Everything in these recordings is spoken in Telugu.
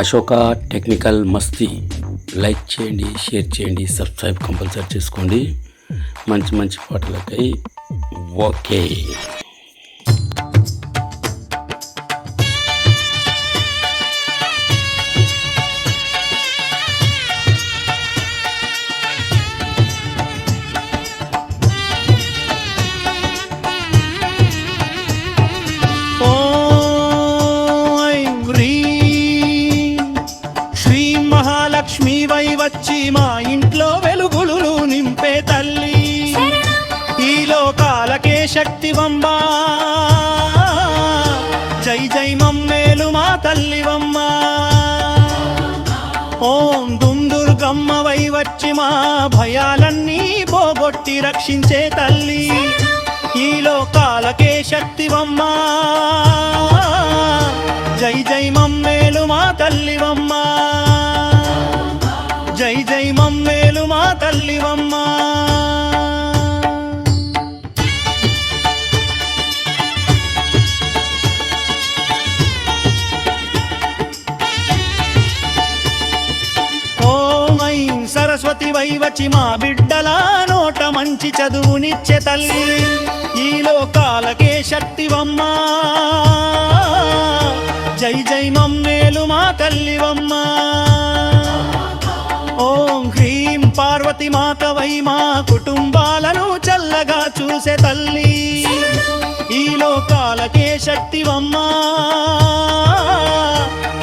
అశోక టెక్నికల్ మస్తీ. లైక్ చేయండి షేర్ చేయండి సబ్స్క్రైబ్ కంపల్సరీ చేసుకోండి. మంచి మంచి పాటలకై ఓకే. జై మా తల్లివమ్మా? ఓం దుందుర్గమ్మ వై వచ్చి మా భయాలన్నీ పోగొట్టి రక్షించే తల్లి. ఈ లోకాలకే శక్తివమ్మా. వై వచ్చి మా బిడ్డల నోట మంచి చదువునిచ్చే తల్లి. ఈ లోకాలకే శక్తివమ్మా. జై జై మమ్మేలు మా తల్లివమ్మా. ఓం హ్రీం పార్వతి మాత వై మా కుటుంబాలను చల్లగా చూసే తల్లి. ఈ లోకాలకే శక్తివమ్మా.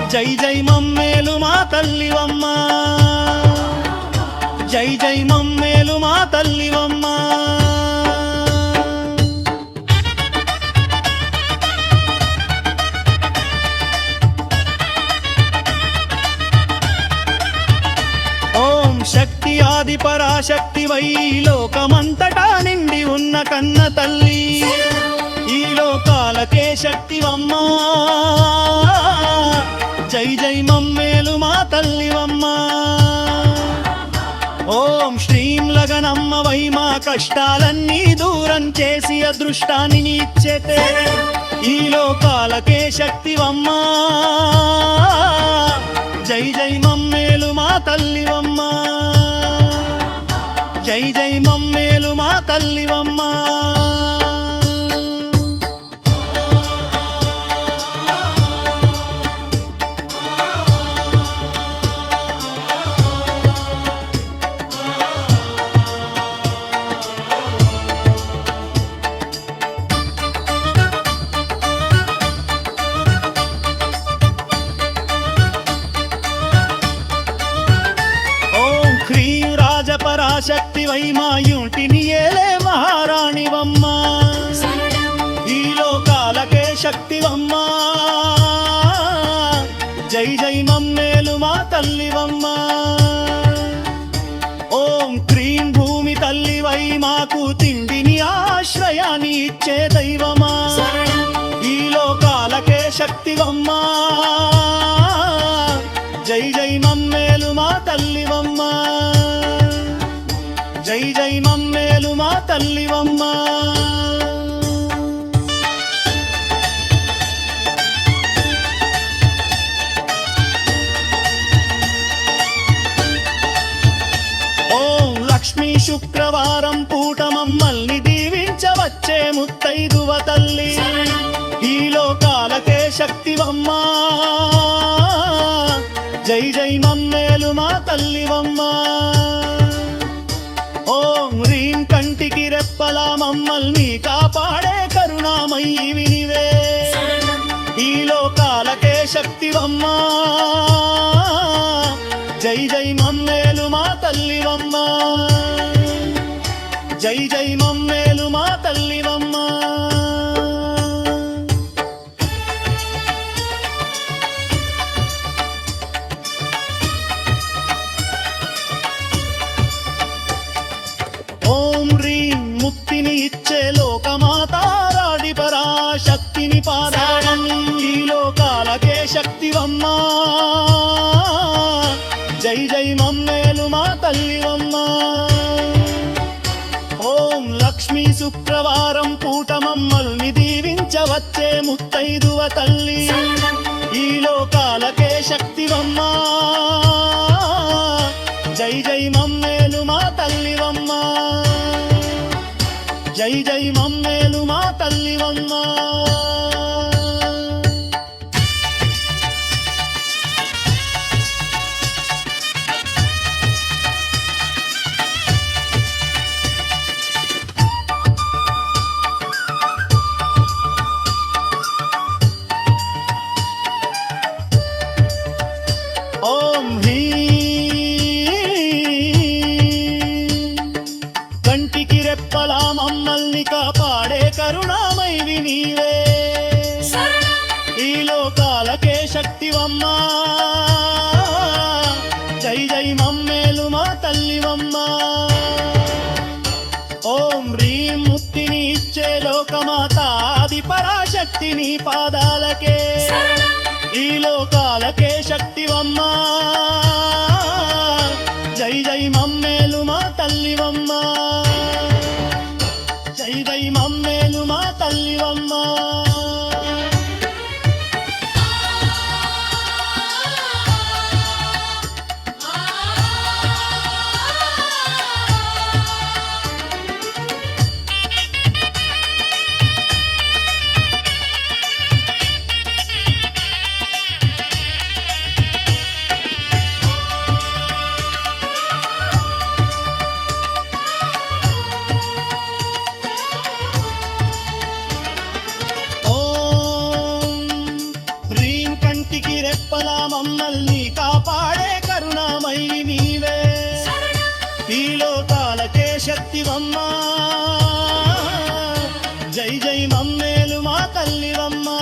జై జై మమ్మేలు మా తల్లివమ్మా. జై జై మమ్మేలు మా తల్లివమ్మా. ఓం శక్తి ఆది పరాశక్తి వై లోకమంతటా నిండి ఉన్న కన్న తల్లి. ఈ లోకాలకే శక్తివమ్మా. జై జై మమ్మేలు మా తల్లివమ్మా. వై మా కష్టాలన్నీ దూరం చేసి అదృష్టాన్ని ఇచ్చేతే ఈ లోకాలకే శక్తివమ్మా. జై జై మమ్మేలు మా తల్లివమ్మా. జై జై మమ్మేలు మా తల్లివమ్మా. మా యుంటిని ఏలే మహారాణివమ్మా. ఈ లోకాలకే శక్తివమ్మా. జై జై మమ్మేలు మా తల్లివమ్మా. ఓం క్రీం భూమి తల్లి వై మాకు తిండిని ఆశ్రయాన్ని ఇచ్చే జై జై మమ్మేలు మా తల్లివమ్మా ఓం లక్ష్మీ శుక్రవారం పూట మమ్మల్ని దీవించవచ్చే ముత్తైదువ తల్లి. ఈ లోకాలకే శక్తివమ్మా జై జై మమ్మేలు మా తల్లివమ్మా కంటికి మమ్మల్ని కాపాడే కరుణామయ్యి వినివే. ఈ లోకాలకే శక్తివమ్మా. జై జై మమ్మేలు మా తల్లివమ్మా. జై జై మమ్మే పరాశక్తిని ఈ లోకాలకే శక్తివమ్మా జై జై మమ్మేలు మా తల్లివమ్మా. ఓం లక్ష్మీ శుక్రవారం పూట మమ్మల్ని దీవించవచ్చే ముత్తైదువ తల్లి. ఈ లోకాలకే శక్తివమ్మా ఓం హ్రీ కంటికి రెప్పలా మమ్మల్ని కాపాడే కరుణామైవి నీవే. ఈ లోకాలకే శక్తివమ్మా. జై జై మమ్మేలు మా తల్లివమ్మా. ఓం హ్రీం ముక్తిని ఇచ్చే లోకమాత ఆది పరాశక్తి నీ పాదాలకే. ఈ లోకాలకే శక్తివమ్మా. మమ్మల్ని కాపాడే కరుణామై నీవే. ఈ లోకాలకే శక్తివమ్మా. జై జై మమ్మేలు మా తల్లివమ్మా.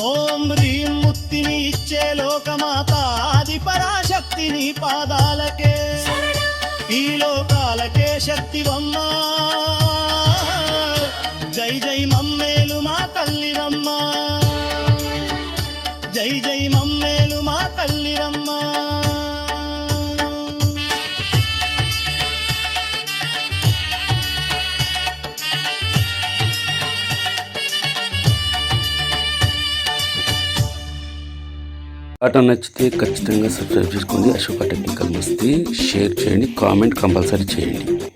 ఓం హ్రీం ముక్తిని ఇచ్చే లోకమాత ఆది పరాశక్తిని పాదాలకే. ఈ లోకాలకే శక్తివమ్మా. పాట నచ్చితే ఖచ్చితంగా సబ్స్క్రైబ్ చేసుకోండి. అశోక టెక్నికల్ మస్తీ. షేర్ చేయండి. కామెంట్ కంపల్సరీ చేయండి.